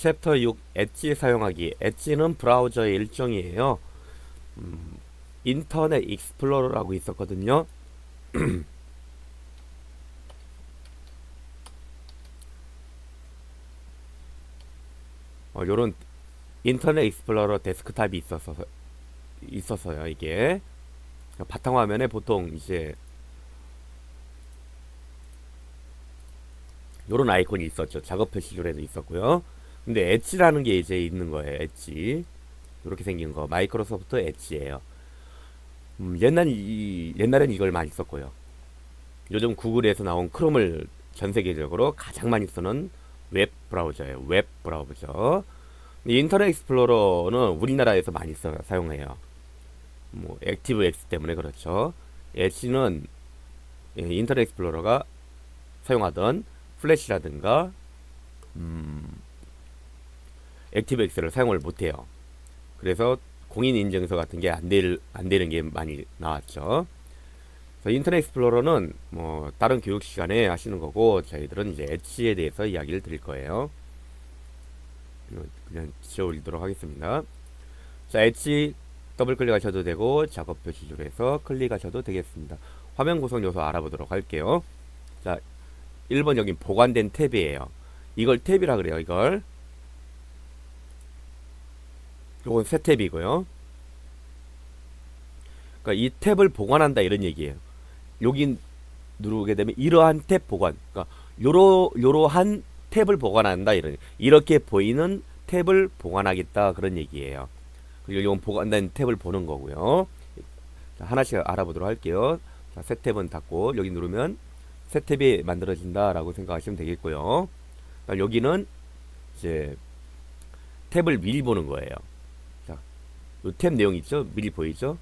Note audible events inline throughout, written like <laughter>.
챕터 6 엣지 사용하기. 엣지는 브라우저의 일종이에요. 음, 인터넷 익스플로러라고 있었거든요. <clears throat> 어, 요런 인터넷 익스플로러 데스크탑이 있어서 있었어요, 이게. 바탕화면에 보통 이제 요런 아이콘이 있었죠. 작업 표시줄에도 있었고요. 근데 엣지라는 게 이제 있는 거예요. 엣지. 이렇게 생긴 거. 마이크로소프트 엣지예요. 음, 옛날 이 옛날엔 이걸 많이 썼고요. 요즘 구글에서 나온 크롬을 전 세계적으로 가장 많이 쓰는 웹 브라우저예요. 웹 브라우저. 이 인터넷 익스플로러는 우리나라에서 많이 써, 사용해요. 뭐 액티브 X 때문에 그렇죠. 엣지는 예, 인터넷 익스플로러가 사용하던 플래시라든가 음, 액티브 X를 사용을 못해요. 그래서 공인 인증서 같은 게 안 되는 게 많이 나왔죠. 그래서 인터넷 익스플로러는 뭐 다른 교육 시간에 하시는 거고 저희들은 이제 엣지에 대해서 이야기를 드릴 거예요. 그냥- 그냥 지워 올리도록 하겠습니다. 자, 엣지 더블 클릭하셔도 되고 작업 표시줄 에서 클릭하셔도 되겠습니다. 화면 구성 요소 알아보도록 할게요. 자, 1번 여기 보관된 탭이에요. 이걸 탭이라 그래요. 이걸. 요건 새 탭이고요. 그러니까 이 탭을 보관한다 이런 얘기예요. 여기 누르게 되면 이러한 탭 보관. 그러니까 요러 요러한 탭을 보관한다 이런 이렇게 보이는 탭을 보관하겠다 그런 얘기예요. 그리고 이건 보관된 탭을 보는 거고요. 자, 하나씩 알아보도록 할게요. 자, 새 탭은 닫고 여기 누르면 새 탭이 만들어진다라고 생각하시면 되겠고요. 그러니까 여기는 이제 탭을 미리 보는 거예요. 자, 이탭 내용 있죠? 미리 보이죠?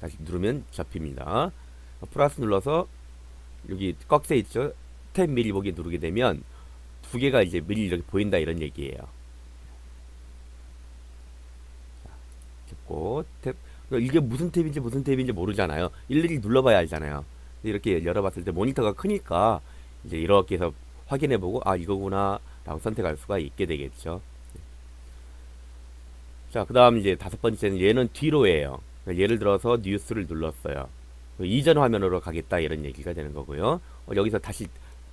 다시 누르면 잡힙니다. 플러스 눌러서 여기 꺽쇠 있죠? 탭 미리 보기 누르게 되면 두 개가 이제 미리 이렇게 보인다 이런 얘기예요. 잡고 탭 그러니까 이게 무슨 탭인지 무슨 탭인지 모르잖아요. 일일이 눌러봐야 알잖아요. 이렇게 열어봤을 때 모니터가 크니까 이제 이렇게 해서 확인해보고 아 이거구나 라고 선택할 수가 있게 되겠죠. 자, 그 다음 이제 다섯 번째는 얘는 뒤로예요. 그러니까 예를 들어서 뉴스를 눌렀어요. 이전 화면으로 가겠다 이런 얘기가 되는 거고요. 어, 여기서 다시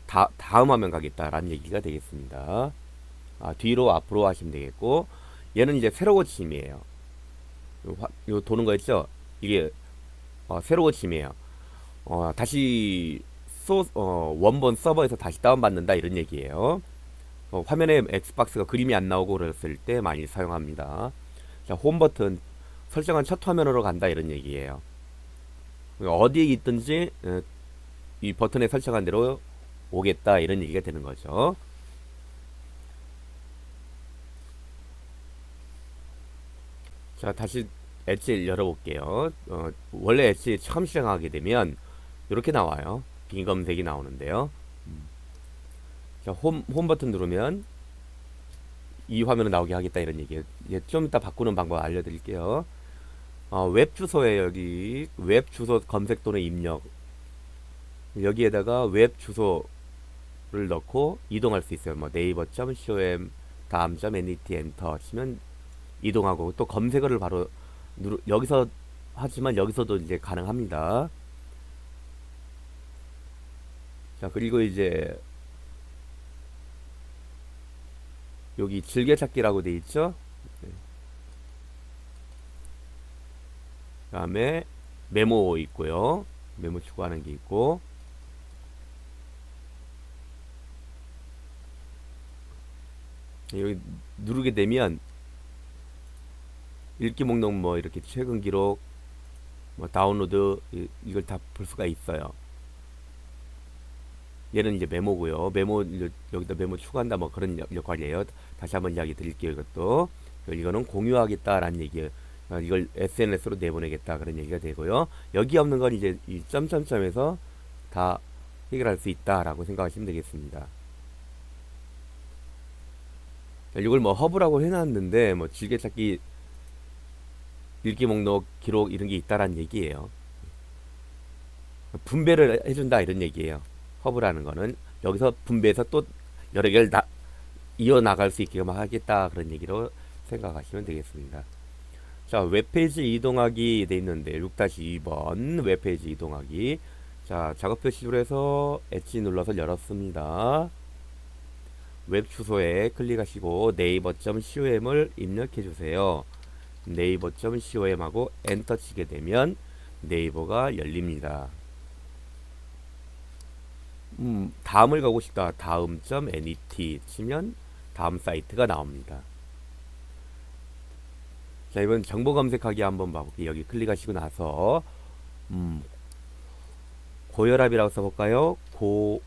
다, 다음 화면 가겠다라는 얘기가 되겠습니다. 아, 뒤로 앞으로 하시면 되겠고 얘는 이제 세로 고침이에요. 요, 화- 요 도는 거 있죠? 이게 어, 세로 고침이에요. 어, 다시 소, 어, 원본 서버에서 다시 다운받는다 이런 얘기예요. 어, 화면에 엑스박스가 그림이 안 나오고 그랬을 때 많이 사용합니다. 자, 홈 버튼 설정한 첫 화면으로 간다 이런 얘기예요. 어디에 있든지 어, 이 버튼에 설정한 대로 오겠다 이런 얘기가 되는 거죠. 자, 다시 엣지 열어볼게요. 어, 원래 엣지 처음 시작하게 되면 이렇게 나와요. 빈 검색이 나오는데요. 음. 자, 홈, 홈 버튼 누르면 이 화면을 나오게 하겠다 이런 얘기예요. 예, 좀 이따 바꾸는 방법 알려드릴게요. 어, 웹 주소에 여기 웹 주소 검색 또는 입력 여기에다가 웹 주소를 넣고 이동할 수 있어요. 뭐 네이버.com 다음.net 엔터 치면 이동하고 또 검색어를 바로 누르 여기서 하지만 여기서도 이제 가능합니다. 자 그리고 이제 여기 즐겨찾기라고 돼 있죠. 네. 그다음에 메모 있고요. 메모 추가하는 게 있고 여기 누르게 되면 읽기 목록 뭐 이렇게 최근 기록 뭐 다운로드 이- 이걸 다 볼 수가 있어요. 얘는 이제 메모고요. 메모 여기다 메모 추가한다 뭐 그런 역- 역할이에요. 다시 한번 이야기 드릴게요. 이것도 이거는 공유하겠다라는 얘기예요. 아, 이걸 SNS로 내보내겠다 그런 얘기가 되고요. 여기 없는 건 이제 이 점점점에서 다 해결할 수 있다라고 생각하시면 되겠습니다. 자, 이걸 뭐 허브라고 해놨는데 뭐 즐겨찾기 읽기 목록 기록 이런 게 있다라는 얘기예요. 분배를 해준다 이런 얘기예요. 허브라는 거는 여기서 분배해서 또 여러 개를 다 이어나갈 수 있게끔 하겠다 그런 얘기로 생각하시면 되겠습니다. 자 웹페이지 이동하기 돼 있는데 6-2번 웹페이지 이동하기 자 작업 표시줄에서 엣지 눌러서 열었습니다. 웹 주소에 클릭하시고 네이버.com을 입력해 주세요. 네이버.com 하고 엔터 치게 되면 네이버가 열립니다. 음, 다음을 가고 싶다. 다음.net 치면 다음 사이트가 나옵니다. 자, 이번 정보 검색하기 한번 봐볼게요. 여기 클릭하시고 나서 음, 고혈압이라고 써볼까요? 고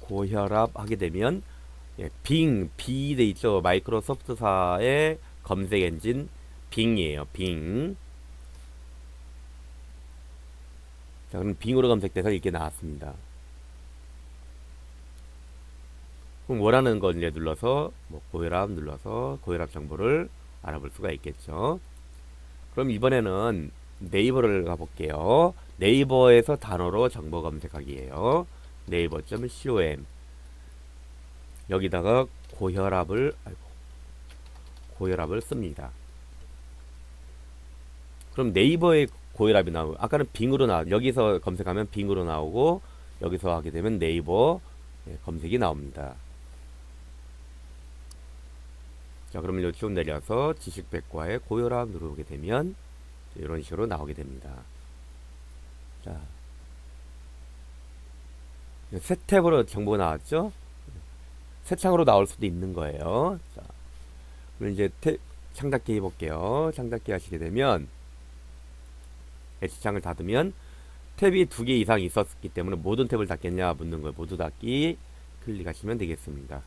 고혈압 하게 되면 예, 빙, B 돼 있죠. 마이크로소프트사의 검색 엔진 빙이에요. 빙. 자, 그럼 빙으로 검색돼서 이렇게 나왔습니다. 그럼 원하는 건 이제 눌러서 뭐 고혈압 눌러서 고혈압 정보를 알아볼 수가 있겠죠. 그럼 이번에는 네이버를 가볼게요. 네이버에서 단어로 정보 검색하기예요. 네이버.com 여기다가 고혈압을 아이고, 고혈압을 씁니다. 그럼 네이버에 고혈압이 나오고 아까는 빙으로 나 여기서 검색하면 빙으로 나오고 여기서 하게 되면 네이버 예, 검색이 나옵니다. 자 그러면 이쪽 내려서 지식백과에 고혈압 누르게 되면 이런 식으로 나오게 됩니다. 자, 새 탭으로 정보가 나왔죠? 새 창으로 나올 수도 있는 거예요. 자, 그럼 이제 탭, 창닫기 해볼게요. 창닫기 하시게 되면 H창을 닫으면 탭이 두 개 이상 있었기 때문에 모든 탭을 닫겠냐 묻는 거예요. 모두 닫기 클릭하시면 되겠습니다.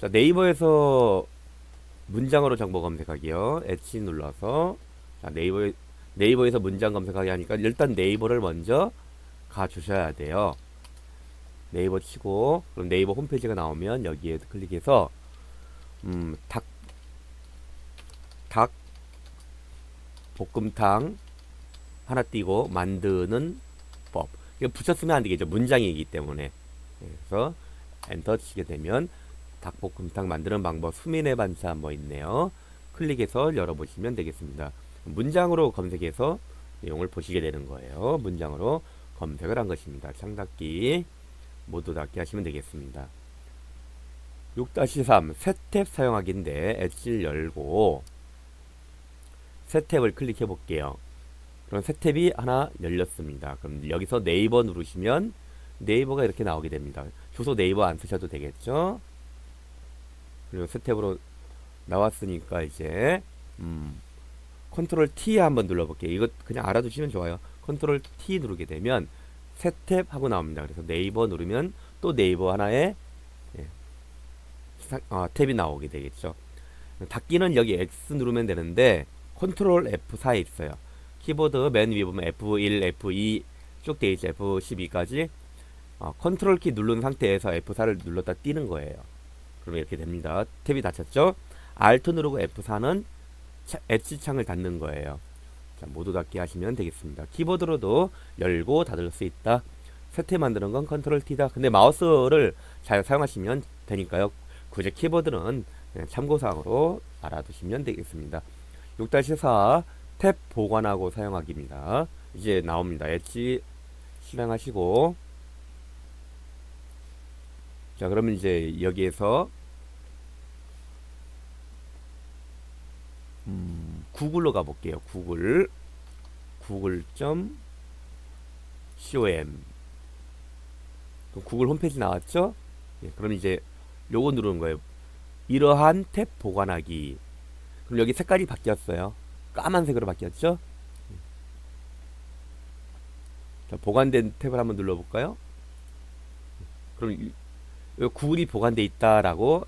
자, 네이버에서 문장으로 정보 검색하기요. H 눌러서 자, 네이버 네이버에서 문장 검색하기 하니까 일단 네이버를 먼저 가 주셔야 돼요. 네이버 치고 그럼 네이버 홈페이지가 나오면 여기에 클릭해서 음, 닭, 닭 볶음탕 하나 띄고 만드는 법. 이거 붙였으면 안 되겠죠. 문장이기 때문에. 그래서 엔터 치게 되면 닭볶음탕 만드는 방법 수민의 반사 뭐 있네요. 클릭해서 열어보시면 되겠습니다. 문장으로 검색해서 내용을 보시게 되는 거예요. 문장으로 검색을 한 것입니다. 창닫기 모두 닫기 하시면 되겠습니다. 6-3새탭 사용하기인데 엣지를 열고 새 탭을 클릭해 볼게요. 그럼 새 탭이 하나 열렸습니다. 그럼 여기서 네이버 누르시면 네이버가 이렇게 나오게 됩니다. 주소 네이버 안 쓰셔도 되겠죠? 그리고 새 탭으로 나왔으니까 이제 음, 컨트롤 T 한번 눌러볼게요. 이거 그냥 알아두시면 좋아요. 컨트롤 T 누르게 되면 새 탭 하고 나옵니다. 그래서 네이버 누르면 또 네이버 하나에 예, 사, 아, 탭이 나오게 되겠죠. 닫기는 여기 X 누르면 되는데 컨트롤 F4에 있어요. 키보드 맨 위에 보면 F1, F2 쭉돼 있죠. F12까지 어, 컨트롤 키 누른 상태에서 F4를 눌렀다 띄는 거예요. 그러면 이렇게 됩니다. 탭이 닫혔죠? Alt 누르고 F4는 엣지 창을 닫는 거예요. 자, 모두 닫기 하시면 되겠습니다. 키보드로도 열고 닫을 수 있다. 세트 만드는 건 컨트롤 T다. 근데 마우스를 잘 사용하시면 되니까요. 굳이 키보드는 참고사항으로 알아두시면 되겠습니다. 6-4 탭 보관하고 사용하기입니다. 이제 나옵니다. 엣지 실행하시고 자 그러면 이제 여기에서 음, 구글로 가볼게요. 구글 구글.com 구글 홈페이지 나왔죠? 예, 그럼 이제 요거 누르는 거예요. 이러한 탭 보관하기. 그럼 여기 색깔이 바뀌었어요. 까만색으로 바뀌었죠? 자, 보관된 탭을 한번 눌러볼까요? 그럼 이- 이 구글이 보관돼 있다라고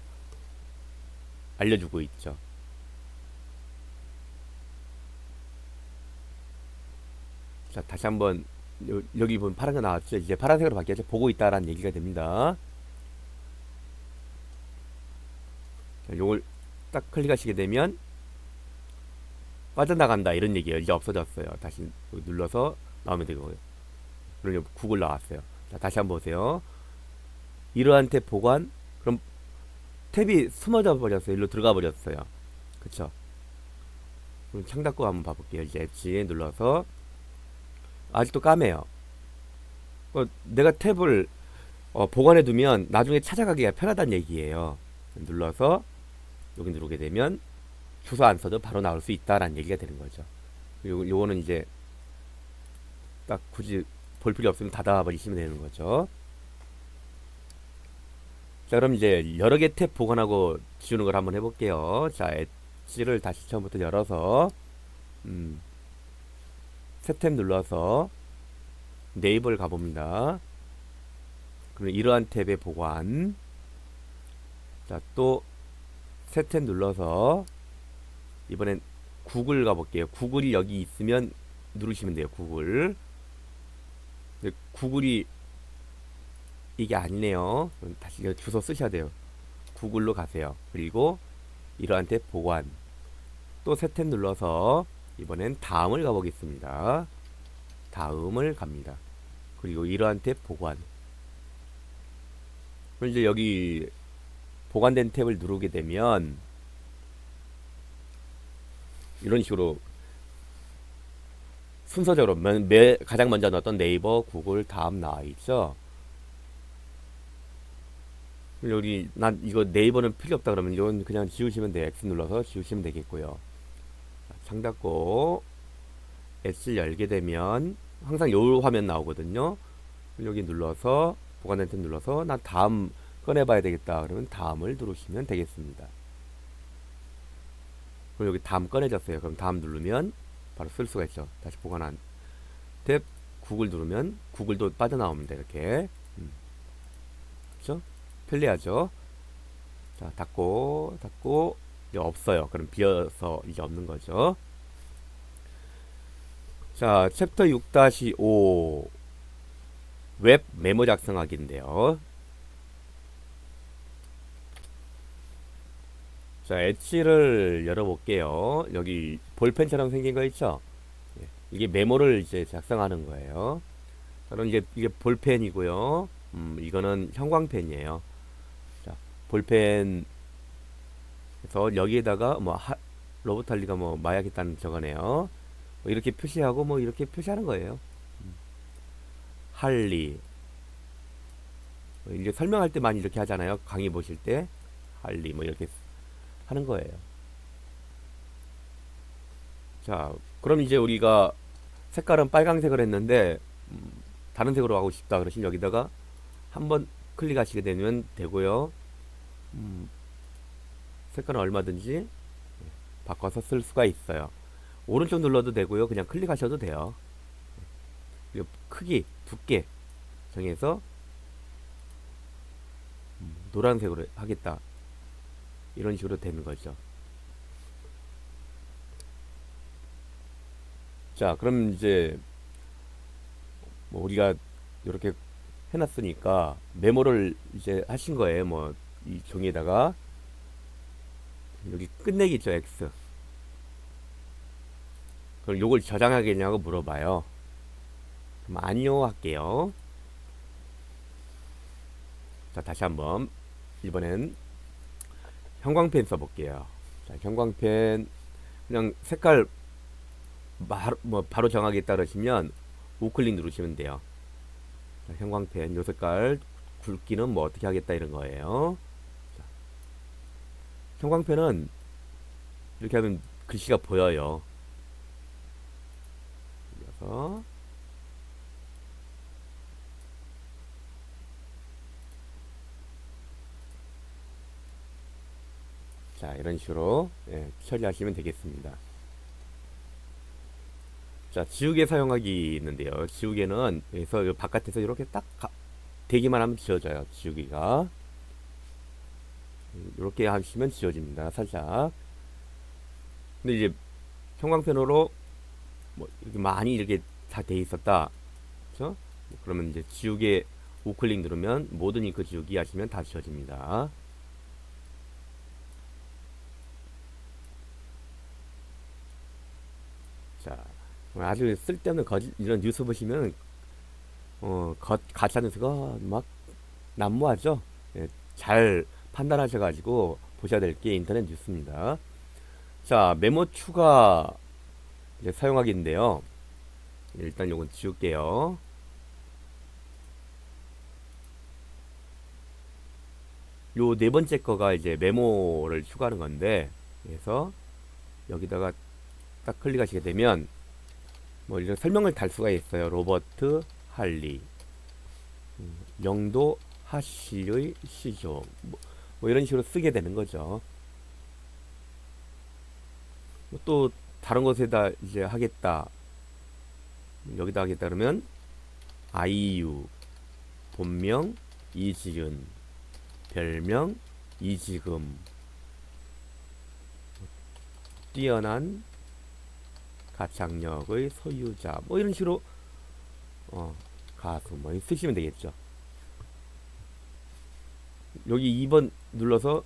알려주고 있죠. 자, 다시 한번 요, 여기 보면 파란 거 나왔죠. 이제 파란색으로 바뀌었죠. 보고 있다라는 얘기가 됩니다. 자, 요걸 딱 클릭하시게 되면 빠져나간다 이런 얘기예요. 이제 없어졌어요. 다시 눌러서 나오면 되고요. 그럼 구글 나왔어요. 자, 다시 한번 보세요. 이러한 탭 보관 그럼 탭이 숨어져 버렸어요. 일로 들어가 버렸어요. 그쵸? 그럼 창 닫고 한번 봐볼게요. 이제 엣지 눌러서 아직도 까매요. 어, 내가 탭을 어, 보관해 두면 나중에 찾아가기가 편하다는 얘기예요. 눌러서 여기 누르게 되면 주소 안 써도 바로 나올 수 있다라는 얘기가 되는 거죠. 요, 요거는 이제 딱 굳이 볼 필요 없으면 닫아버리시면 되는 거죠. 자, 그럼 이제 여러 개탭 보관하고 지우는 걸 한번 해볼게요. 자, 엣지를 다시 처음부터 열어서, 음, 새탭 눌러서 네이버를 가봅니다. 그럼 이러한 탭의 보관. 자, 또 새 탭 눌러서 이번엔 구글 가볼게요. 구글이 여기 있으면 누르시면 돼요. 구글. 구글이 이게 아니네요. 다시 주소 쓰셔야 돼요. 구글로 가세요. 그리고 이러한 탭 보관. 또 새 탭 눌러서 이번엔 다음을 가보겠습니다. 다음을 갑니다. 그리고 이러한 탭 보관. 그럼 이제 여기 보관된 탭을 누르게 되면 이런 식으로 순서적으로 맨- 매, 가장 먼저 넣었던 네이버, 구글 다음 나와 있죠. 여기 난 이거 네이버는 필요 없다 그러면 이건 그냥 지우시면 돼요. X 눌러서 지우시면 되겠고요. 자, 창 닫고 X를 열게 되면 항상 요 화면 나오거든요. 여기 눌러서 보관된 탭 눌러서 난 다음 꺼내봐야 되겠다 그러면 다음을 누르시면 되겠습니다. 그럼 여기 다음 꺼내졌어요. 그럼 다음 누르면 바로 쓸 수가 있죠. 다시 보관한 탭 구글 누르면 구글도 빠져나옵니다. 이렇게 음. 그렇죠? 편리하죠. 자 닫고 닫고 이제 없어요. 그럼 비어서 이제 없는 거죠. 자 챕터 6-5 웹 메모 작성하기인데요. 자, 엣지를 열어볼게요. 여기 볼펜처럼 생긴 거 있죠? 예, 이게 메모를 이제 작성하는 거예요. 그럼 이제 이게 볼펜이고요. 음, 이거는 형광펜이에요. 자, 볼펜 그래서 여기에다가 뭐 하, 로봇 할리가 뭐 마약했다는 저거네요. 뭐 이렇게 표시하고 뭐 이렇게 표시하는 거예요. 음. 할리 뭐 이제 설명할 때 많이 이렇게 하잖아요. 강의 보실 때 할리 뭐 이렇게 하는 거예요. 자, 그럼 이제 우리가 색깔은 빨강색을 했는데 음, 다른 색으로 하고 싶다 그러시면 여기다가 한번 클릭하시게 되면 되고요. 음, 색깔은 얼마든지 예, 바꿔서 쓸 수가 있어요. 오른쪽 눌러도 되고요. 그냥 클릭하셔도 돼요. 크기, 두께 정해서 음, 노란색으로 하겠다. 이런 식으로 되는 거죠. 자, 그럼 이제 뭐 우리가 이렇게 해놨으니까 메모를 이제 하신 거예요. 뭐 이 종이에다가 여기 끝내기 있죠, X. 그럼 요걸 저장하겠냐고 물어봐요. 그럼 아니요 할게요. 자, 다시 한번 이번엔 형광펜 써볼게요. 자, 형광펜 그냥 색깔 바로, 뭐 바로 정하겠다 그러시면 우클릭 누르시면 돼요. 자, 형광펜 요 색깔 굵기는 뭐 어떻게 하겠다 이런 거예요. 자, 형광펜은 이렇게 하면 글씨가 보여요. 그래서 자, 이런 식으로 예, 처리하시면 되겠습니다. 자, 지우개 사용하기 있는데요. 지우개는 요 바깥에서 이렇게 딱 가, 대기만 하면 지워져요. 지우개가 이렇게 하시면 지워집니다. 살짝. 근데 이제 형광펜으로 뭐 이렇게 많이 이렇게 다 돼 있었다. 그렇죠? 그러면 이제 지우개 우클릭 누르면 모든 잉크 지우기 하시면 다 지워집니다. 자, 아주 쓸데없는 거짓, 이런 뉴스 보시면, 어, 거, 가짜 뉴스가 막 난무하죠? 예, 잘 판단하셔가지고 보셔야 될 게 인터넷 뉴스입니다. 자, 메모 추가 이제 사용하기인데요. 일단 요건 지울게요. 요 네 번째 거가 이제 메모를 추가하는 건데, 그래서 여기다가 딱 클릭하시게 되면 뭐 이런 설명을 달 수가 있어요. 로버트 할리, 음, 영도 하시의 시조, 뭐, 뭐 이런 식으로 쓰게 되는 거죠. 뭐또 다른 곳에다 이제 하겠다. 여기다 하겠다 그러면 아이유, 본명 이지은, 별명 이지금, 뛰어난 가창력의 소유자 뭐 이런 식으로 어 가수 뭐 쓰시면 되겠죠. 여기 2번 눌러서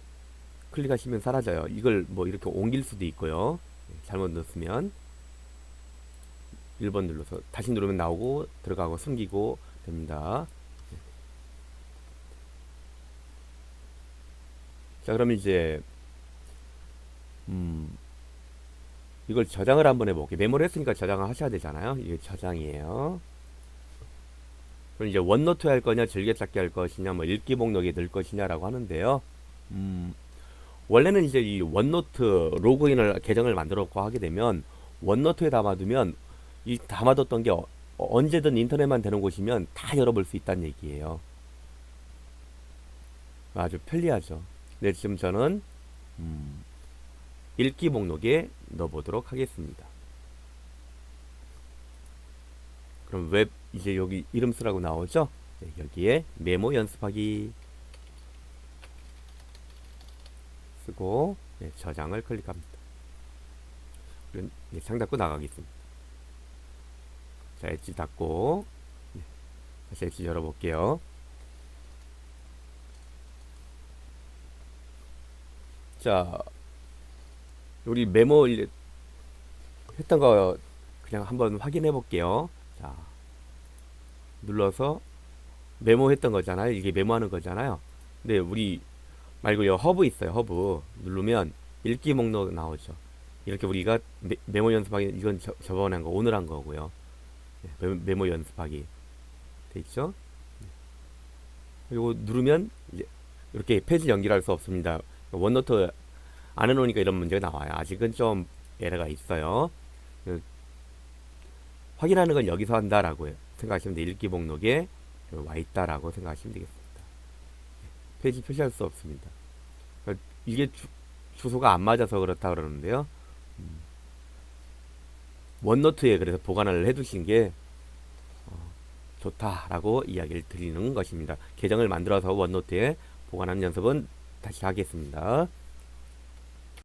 클릭하시면 사라져요. 이걸 뭐 이렇게 옮길 수도 있고요. 잘못 넣었으면 1번 눌러서 다시 누르면 나오고 들어가고 숨기고 됩니다. 자, 그러면 이제 음 이걸 저장을 한번 해볼게요. 메모를 했으니까 저장을 하셔야 되잖아요. 이게 저장이에요. 그럼 이제 원노트 할 거냐, 즐겨찾기 할 것이냐, 뭐 읽기 목록에 넣을 것이냐라고 하는데요. 음, 원래는 이제 이 원노트 로그인을 계정을 만들었고 하게 되면 원노트에 담아두면 이 담아뒀던 게 어- 언제든 인터넷만 되는 곳이면 다 열어볼 수 있다는 얘기예요. 아주 편리하죠. 네, 지금 저는 음, 읽기 목록에 넣어보도록 하겠습니다. 그럼 웹 이제 여기 이름 쓰라고 나오죠? 네, 여기에 메모 연습하기 쓰고 네, 저장을 클릭합니다. 네, 창 닫고 나가겠습니다. 자, 엣지 닫고 네, 다시 엣지 열어볼게요. 자, 우리 메모 일- 했던 거 그냥 한번 확인해 볼게요. 자, 눌러서 메모했던 거잖아요. 이게 메모하는 거잖아요. 근데 우리 말고 요 허브 있어요. 허브 누르면 읽기 목록 나오죠. 이렇게 우리가 메, 메모 연습하기 이건 저, 저번에 한 거 오늘 한 거고요. 네, 메- 메모 연습하기 돼 있죠. 그리고 누르면 이제 이렇게 페이지 연결할 수 없습니다. 원노트 안 해놓으니까 이런 문제가 나와요. 아직은 좀 에러가 있어요. 그, 확인하는 건 여기서 한다라고 생각하시면 돼. 읽기 목록에 와 있다라고 생각하시면 되겠습니다. 페이지 표시할 수 없습니다. 그러니까 이게 주, 주소가 안 맞아서 그렇다 그러는데요. 음, 원노트에 그래서 보관을 해두신 게 어, 좋다라고 이야기를 드리는 것입니다. 계정을 만들어서 원노트에 보관하는 연습은 다시 하겠습니다.